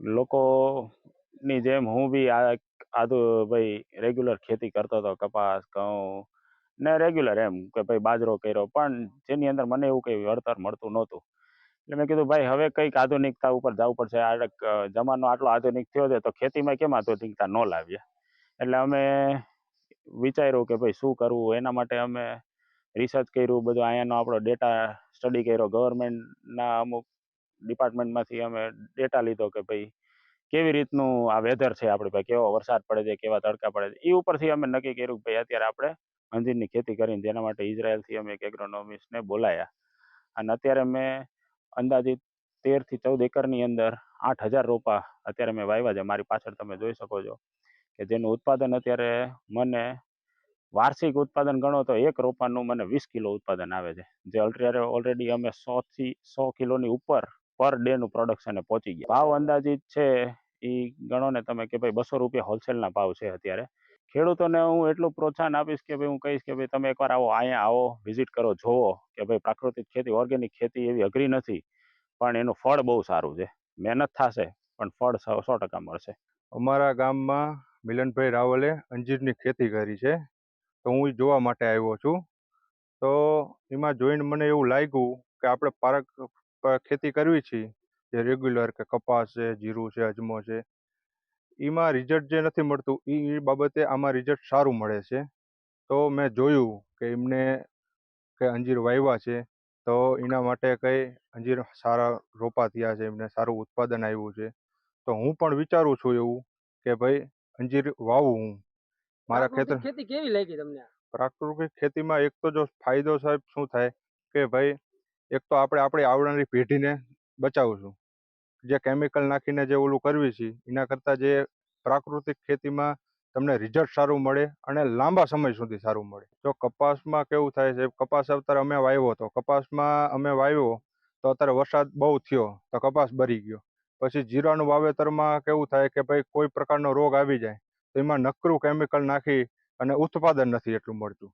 લોકોની જેમ હું બી આ આદુ ભાઈ રેગ્યુલર ખેતી કરતો હતો, કપાસ, ઘઉં ને રેગ્યુલર એમ કે ભાઈ બાજરો કર્યો. પણ જેની અંદર મને એવું કંઈ વળતર મળતું નહોતું. એટલે મેં કીધું, ભાઈ, હવે કંઈક આધુનિકતા ઉપર જવું પડશે. આ જમાનો આટલો આધુનિક થયો છે તો ખેતીમાં કેમ આધુનિકતા ન લાવીએ? એટલે અમે વિચાર્યું કે ભાઈ શું કરવું? એના માટે અમે રિસર્ચ કર્યું, બધું અહીંયાનો આપણો ડેટા સ્ટડી કર્યો. ગવર્મેન્ટના અમુક ડિપાર્ટમેન્ટમાંથી અમે ડેટા લીધો કે ભાઈ કેવી રીતનું આ વેધર છે આપણી પાસે, કેવો વરસાદ પડે છે, કેવા તડકા પડે છે એ ઉપરથી અમે નક્કી કર્યું કે ભાઈ અત્યારે આપણે અંજીરની ખેતી કરીને જેના માટે ઇઝરાયલથી અમે એક એગ્રોનોમિસ્ટને બોલાયા. અને અત્યારે મેં અંદાજિત તેરથી ચૌદ એકરની અંદર આઠ હજાર રોપા અત્યારે મેં વાવ્યા છે. મારી પાછળ તમે જોઈ શકો છો કે જેનું ઉત્પાદન અત્યારે મને વાર્ષિક ઉત્પાદન ગણો તો એક રોપાનું મને વીસ કિલો ઉત્પાદન આવે છે. જે અત્યારે ઓલરેડી અમે સોથી સો કિલોની ઉપર પર ડેનું પ્રોડક્શન પહોંચી ગયા. ભાવ અંદાજિત છે એ ગણો ને તમે કે ભાઈ બસો રૂપિયા હોલસેલના ભાવ છે અત્યારે. ખેડૂતોને હું એટલું પ્રોત્સાહન આપીશ કે ભાઈ હું કહીશ કે ભાઈ તમે એકવાર આવો, અહીંયા આવો વિઝિટ કરો, જોવો કે ભાઈ પ્રાકૃતિક ખેતી ઓર્ગેનિક ખેતી એવી અઘરી નથી, પણ એનું ફળ બહુ સારું છે. મહેનત થશે, પણ ફળ સો ટકા મળશે. અમારા ગામમાં મિલનભાઈ રાવલે અંજીરની ખેતી કરી છે. તો હું જોવા માટે આવ્યો છું. તો એમાં જોઈને મને એવું લાગ્યું કે આપણે પારક ખેતી કરવી છે જે રેગ્યુલર કે કપાસ છે જીરું છે અજમો છે એમાં રિઝલ્ટ જે નથી મળતું એ એ બાબતે આમાં રિઝલ્ટ સારું મળે છે. તો મેં જોયું કે એમને કે અંજીર વાવ્યા છે તો એના માટે કંઈ અંજીર સારા રોપા થયા છે એમને સારું ઉત્પાદન આવ્યું છે. તો હું પણ વિચારું છું એવું કે ભાઈ અંજીર વાવું હું. મારા ખેતર ખેતી કેવી લાગી તમને પ્રાકૃતિક ખેતીમાં એક તો જો ફાયદો સાહેબ શું થાય કે ભાઈ એક તો આપણે આપણી આવનારી પેઢીને બચાવશું. જે કેમિકલ નાખીને જે ઓલું કરવી છે, એના કરતાં જે પ્રાકૃતિક ખેતીમાં તમને રિઝલ્ટ સારું મળે અને લાંબા સમય સુધી સારું મળે. જો કપાસમાં કેવું થાય છે, કપાસ અત્યારે અમે વાવ્યો હતો. કપાસમાં અમે વાવ્યો તો અત્યારે વરસાદ બહુ થયો, તો કપાસ બરી ગયો. પછી જીરાનું વાવેતરમાં કેવું થાય કે ભાઈ કોઈ પ્રકારનો રોગ આવી જાય, તો એમાં નકરું કેમિકલ નાખી અને ઉત્પાદન નથી એટલું મળતું.